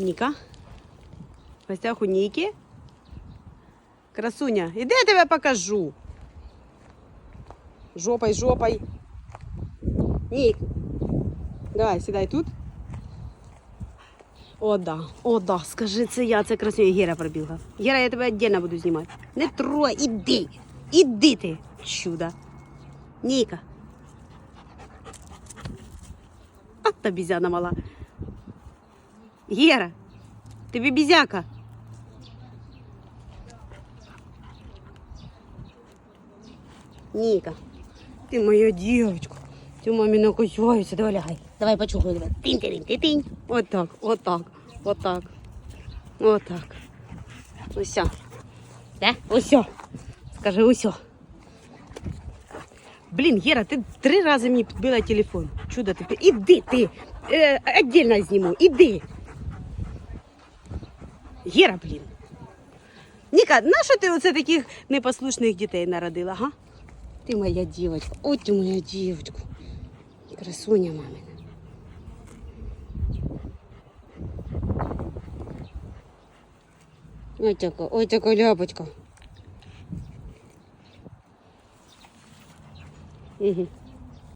Ніка. В гостях у Ніки. Красуня, іди я тебе покажу. Жопой, жопой. Нік. Давай, сідай тут. О, да, о, да, скажи, це я, це красуня Гера пробігла. Гера, я тебе віддільно буду знімати. Не трой, іди. Іди ти, чудо. Ніка. А та бізяна мала. Гера, тобі бізяка. Ніка, ти моя дівчинка. Ти мамі накосяється. Давай лягай. Давай почухай тебе. тинь тинь тинь тинь Отак, отак, отак. Отак. Усьо. Да? Усьо. Скажи усьо. Блін, Гера, ти три рази мені підбила телефон. Чудо ти. Іди ти. Е, отдельно зніму. Іди. Гера, блін. Ніка, нащо ти оце таких непослушних дітей народила, га? Ти моя дівчинка. Ой, ти моя дівчинка. Красуня мамина. Ой, така, ой, така ляпочка. Угу.